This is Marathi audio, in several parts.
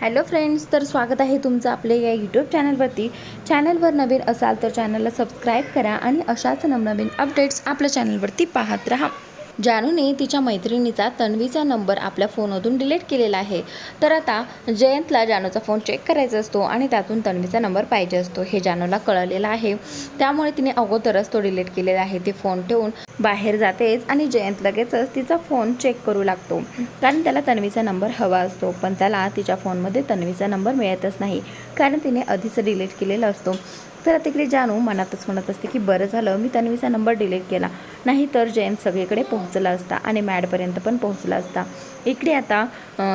हॅलो फ्रेंड्स तर स्वागत आहे तुमचं आपल्या या यूट्यूब चॅनलवरती चॅनलवर नवीन असाल तर चॅनलला सबस्क्राईब करा आणि अशाच नवनवीन अपडेट्स आपल्या चॅनलवरती पाहत राहा. जानूने तिच्या मैत्रिणीचा तन्वीचा नंबर आपल्या फोनमधून डिलीट केलेला आहे. तर आता जयंतला जानूचा फोन चेक करायचा असतो आणि त्यातून तन्वीचा नंबर पाहिजे असतो हे जानूला कळलेलं आहे. त्यामुळे तिने अगोदरच तो डिलीट केलेला आहे. ती फोन ठेवून बाहेर जातेच आणि जयंत लगेचच तिचा फोन चेक करू लागतो. कारण त्याला तन्वीचा नंबर हवा असतो पण त्याला तिच्या फोनमध्ये तन्वीचा नंबर मिळतच नाही. कारण तिने आधीच डिलीट केलेला असतो. तर तिकडे जानू मनातच म्हणत असते की बरं झालं मी तन्वीचा नंबर डिलीट केला. नाही तर जयंत सगळीकडे पोहोचला असता आणि मॅडपर्यंत पण पोहोचला असता. इकडे आता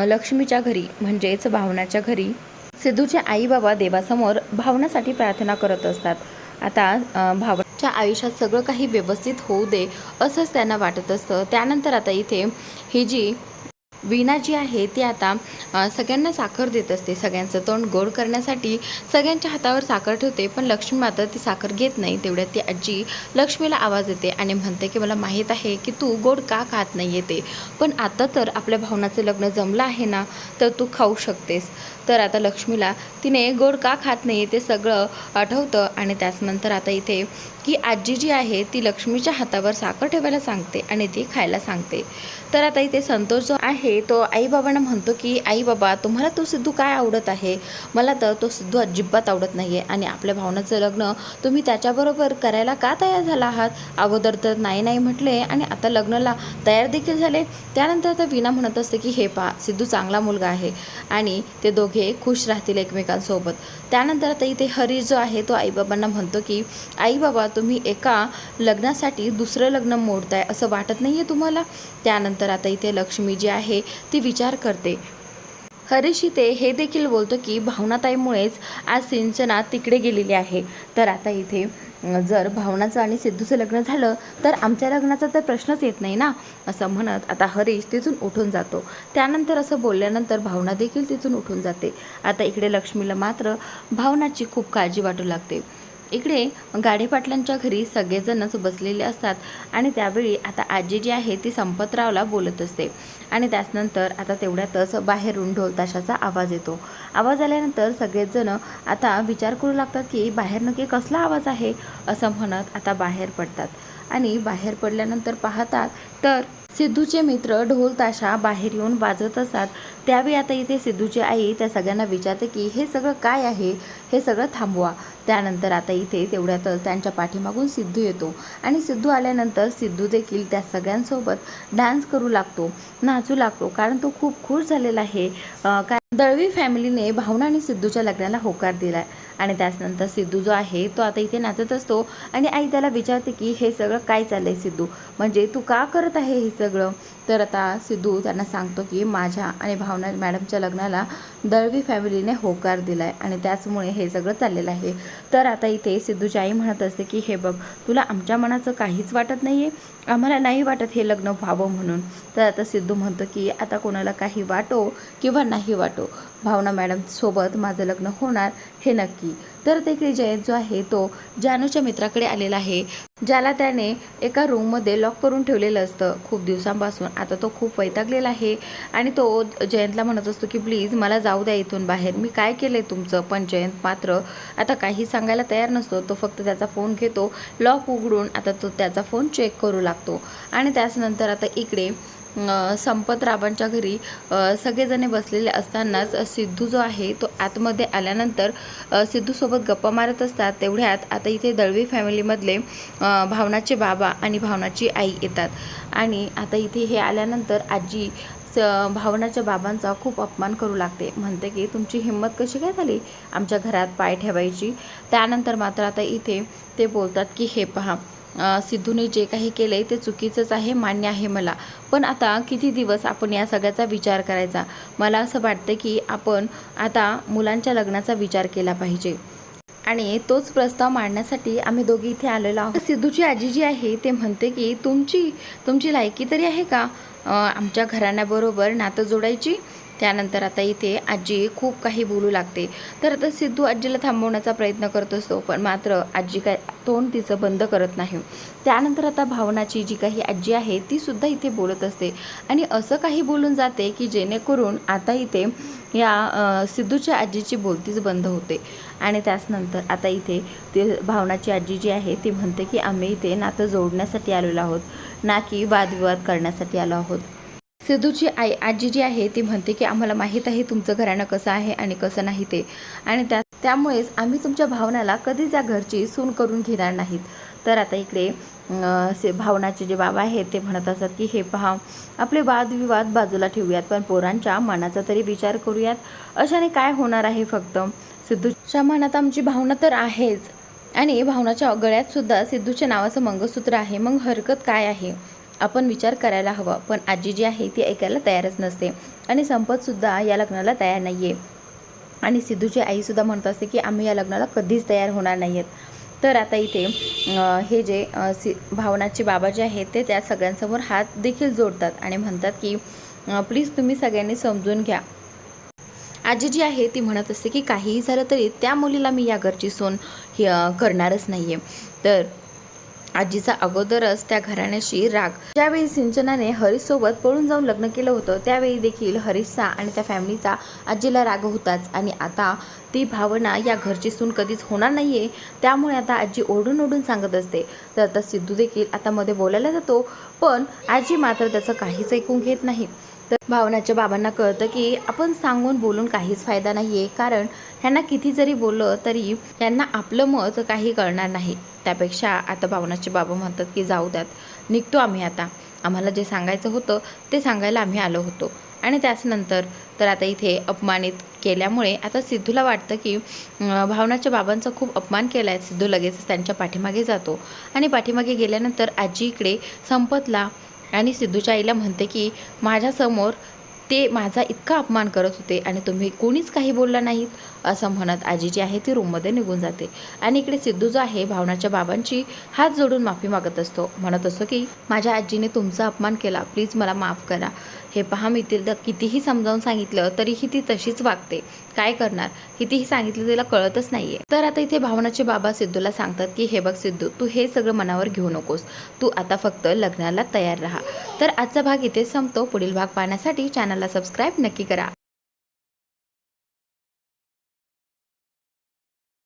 लक्ष्मीच्या घरी म्हणजेच भावनाच्या घरी सिद्धूचे आई बाबा देवासमोर भावनासाठी प्रार्थना करत असतात. आता भावनाच्या आयुष्यात सगळं काही व्यवस्थित होऊ दे असंच त्यांना वाटत असतं. त्यानंतर आता इथे ही जी वीणा जी आहे ती आता सगळ्यांना साखर देत असते. सगळ्यांचं तोंड गोड करण्यासाठी सगळ्यांच्या हातावर साखर ठेवते पण लक्ष्मी मात्र ती साखर घेत नाही. तेवढ्यात ती आजी लक्ष्मीला आवाज देते आणि म्हणते की मला माहीत आहे की तू गोड का खात नाही येते पण आता तर आपल्या भावनाचं लग्न जमलं आहे ना तर तू खाऊ शकतेस. तर आता लक्ष्मीला तिने गोड का खात नाही ते सगळं आठवतं. आणि त्याचनंतर आता इथे की आजी जी आहे ती लक्ष्मीच्या हातावर साखर ठेवायला सांगते आणि ती खायला सांगते. तर आता इथे संतोष जो आहे तो आईबाबांना म्हणतो की आई बाबा तुम्हाला तो सिद्धू काय आवडत आहे? मला तर तो सिद्धू अजिबात आवडत नाही आहे आणि आपल्या भावनाचं लग्न तुम्ही त्याच्याबरोबर करायला का तयार झाला आहात? अगोदर तर नाही नाही म्हटले आणि आता लग्नाला तयार देखील झाले. त्यानंतर आता विना म्हणत असते की हे पहा सिद्धू चांगला मुलगा आहे. आणि ते दोघे खुश राहतील एकमेकांसोबत. त्यानंतर आता इथे हरी जो आहे तो आईबाबांना म्हणतो की आई बाबा तुम्ही एका लग्नासाठी दुसरं लग्न मोडताय असं वाटत नाही आहे तुम्हाला? त्यानंतर आता इथे लक्ष्मी जी आहे ती विचार करते. हरीश इथे हे देखील बोलतो की भावनाताईमुळेच आज सिंचना तिकडे गेलेली आहे. तर आता इथे जर भावनाचं आणि सिद्धूचं लग्न झालं तर आमच्या लग्नाचा तर प्रश्नच येत नाही ना? असं म्हणत आता हरीश तिथून उठून जातो. त्यानंतर असं बोलल्यानंतर भावना देखील तिथून उठून जाते. आता इकडे लक्ष्मीला मात्र भावनाची खूप काळजी वाटू लागते. इकडे गाडे पाटलांच्या घरी सगळेजणच बसलेले असतात आणि त्यावेळी आता आजी जी आहे ती संपतरावला बोलत असते. आणि त्याचनंतर आता तेवढ्यातच बाहेरून ढोल ताशाचा आवाज येतो. आवाज आल्यानंतर सगळेजण आता विचार करू लागतात की बाहेर नक्की कसला आवाज आहे असं म्हणत आता बाहेर पडतात. आणि बाहेर पडल्यानंतर पाहतात तर सिद्धूचे मित्र ढोल ताशा बाहेर येऊन वाजत असतात. त्यावेळी आता इथे सिद्धूची आई त्या सगळ्यांना विचारते की हे सगळं काय आहे? हे सगळं थांबवा. त्यानंतर आता इथे तेवढ्यातच त्यांच्या पाठीमागून सिद्धू येतो. आणि सिद्धू आल्यानंतर सिद्धू देखील त्या सगळ्यांसोबत डान्स करू लागतो नाचू लागतो. कारण तो खूप खुश झालेला आहे. काय दळवी फॅमिलीने भावना आणि सिद्धूच्या लग्नाला होकार दिला आणि त्याचनंतर सिद्धू जो आहे तो आता इथे नाचत असतो आणि आई त्याला विचारते की हे सगळं काय चाललं आहे सिद्धू? म्हणजे तू का करत आहे हे सगळं? तर आता सिद्धू त्यांना सांगतो की माझ्या आणि भावना मॅडमच्या लग्नाला दळवी फॅमिलीने होकार दिला आहे आणि त्याचमुळे हे सगळं चाललेलं आहे. तर आता इथे सिद्धूची आई म्हणत असते की हे बघ तुला आमच्या मनाचं काहीच वाटत नाही आहे आम्हाला नाही वाटत हे लग्न व्हावं म्हणून. तर आता सिद्धू म्हणतो की आता कोणाला काही वाटो किंवा नाही वाटो भावना मॅडम सोबत माझं लग्न होणार हे नक्की. तर तिकडे जयंत जो आहे तो जानूच्या मित्राकडे आलेला आहे ज्याला त्याने एका रूममध्ये लॉक करून ठेवलेलं असतं. खूप दिवसांपासून आता तो खूप वैतागलेला आहे आणि तो जयंतला म्हणत असतो की प्लीज मला जाऊ द्या इथून बाहेर. मी काय केलं आहे तुमचं? पण जयंत मात्र आता काही सांगायला तयार नसतो. तो फक्त त्याचा फोन घेतो लॉक उघडून आता तो त्याचा फोन चेक करू लागतो. आणि त्याचनंतर आता इकडे संपत संपतरावांच्या घरी सगळेजणे बसलेले असतानाच सिद्धू जो आहे तो आतमध्ये आल्यानंतर सिद्धूसोबत गप्पा मारत असतात. तेवढ्यात आता इथे दळवी फॅमिलीमधले भावनाचे बाबा आणि भावनाची आई येतात. आणि आता इथे हे आल्यानंतर आजी स भावनाच्या बाबांचा खूप अपमान करू लागते. म्हणते की तुमची हिंमत कशी काय झाली आमच्या घरात पाय ठेवायची? त्यानंतर मात्र आता इथे ते बोलतात की हे पहा सिद्धूने जे काही केलं आहे ते चुकीचंच आहे मान्य आहे मला. पण आता किती दिवस आपण या सगळ्याचा विचार करायचा? मला असं वाटतं की आपण आता मुलांच्या लग्नाचा विचार केला पाहिजे. आणि तोच प्रस्ताव मांडण्यासाठी आम्ही दोघी इथे आलेलो आहोत. सिद्धूची आजी जी आहे ते म्हणते की तुमची तुमची लायकी तरी आहे का? आमच्या घराण्याबरोबर नातं जोडायची? त्यानंतर आता इथे आजी खूप काही बोलू लागते. तर आता सिद्धू आजीला थांबवण्याचा प्रयत्न करत असतो पण मात्र आजी काय तोंड तिचं बंद करत नाही. त्यानंतर आता भावनाची जी काही आजी आहे ती सुद्धा इथे बोलत असते. आणि असं काही बोलून जाते की जेणेकरून आता इथे या सिद्धूच्या आजीची बोलतीच बंद होते. आणि त्याचनंतर आता इथे ते भावनाची आजी जी आहे ती म्हणते की आम्ही इथे नातं जोडण्यासाठी आलेलो आहोत ना की वादविवाद करण्यासाठी आलो आहोत. सिद्धूची आई आजी जी आहे ती म्हणते की आम्हाला माहीत आहे तुमचं घराणं कसं आहे आणि कसं नाही ते. आणि त्या त्यामुळेच आम्ही तुमच्या भावनाला कधीच या घरची सून करून घेणार नाहीत. तर आता इकडे से भावनाचे जे बाबा आहेत ते म्हणत असतात की हे पहा आपले वादविवाद बाजूला ठेवूयात पण पोरांच्या मनाचा तरी विचार करूयात. अशाने काय होणार आहे फक्त? सिद्धूच्या मनात आमची भावना तर आहेच. आणि भावनाच्या गळ्यातसुद्धा सिद्धूच्या नावाचं मंगळसूत्र आहे. मग हरकत काय आहे? आपण विचार करायला हवा पण आजी जी आहे ती ऐकायला तयारच नसते आणि संपतसुद्धा या लग्नाला तयार नाही आहे आणि सिद्धूची आईसुद्धा म्हणत असते की आम्ही या लग्नाला कधीच तयार होणार नाही आहेत तर आता इथे हे जे सि भावनाचे बाबा जे आहेत ते त्या सगळ्यांसमोर हात देखील जोडतात आणि म्हणतात की प्लीज तुम्ही सगळ्यांनी समजून घ्या. आजी जी आहे ती म्हणत असते की काहीही झालं तरी त्या मुलीला मी या घरची सोन करणारच नाही आहे तर आजीचा अगोदरच त्या घराण्याशी राग. ज्यावेळी सिंचनाने हरीशसोबत पळून जाऊन लग्न केलं होतं त्यावेळी देखील हरीशचा आणि त्या फॅमिलीचा आजीला राग होताच. आणि आता ती भावना या घरची सून कधीच होणार नाही आहे त्यामुळे आता आजी ओढून ओढून सांगत असते. तर आता सिद्धू देखील आता मध्ये बोलायला जातो पण आजी मात्र त्याचं काहीच ऐकून घेत नाही. तर भावनाच्या बाबांना कळतं की आपण सांगून बोलून काहीच फायदा नाही आहे कारण ह्यांना किती जरी बोललं तरी यांना आपलं मत काही कळणार नाही. त्यापेक्षा आता भावनाचे बाबा म्हणतात की जाऊ द्यात. निघतो आम्ही आता. आम्हाला जे सांगायचं होतं ते सांगायला आम्ही आलो होतो. आणि त्याचनंतर तर आता इथे अपमानित केल्यामुळे आता सिद्धूला वाटतं की भावनाच्या बाबांचा खूप अपमान केला आहे सिद्धू लगेच त्यांच्या पाठीमागे जातो. आणि पाठीमागे गेल्यानंतर आजी इकडे संपतला आणि सिद्धूच्या आईला म्हणते की माझ्यासमोर ते माझा इतका अपमान करत होते आणि तुम्ही कोणीच काही बोलला नाहीत. असं म्हणत आजी जी आहे ती रूममध्ये निघून जाते. आणि इकडे सिद्धू जो आहे भावनाच्या बाबांची हात जोडून माफी मागत असतो. म्हणत असतो की माझ्या आजीने तुमचा अपमान केला. प्लीज मला माफ करा. हे पहा मी तिला कितीही समजावून सांगितलं तरीही ती तशीच वागते. काय करणार? कितीही सांगितलं तिला कळतच नाहीये. तर आता इथे भावनाचे बाबा सिद्धूला सांगतात की हे बघ सिद्धू तू हे सगळं मनावर घेऊ नकोस. तू आता फक्त लग्नाला तयार राहा. तर आजचा भाग इथे संपतो. पुढील भाग पाहण्यासाठी चॅनलला सबस्क्राईब नक्की करा.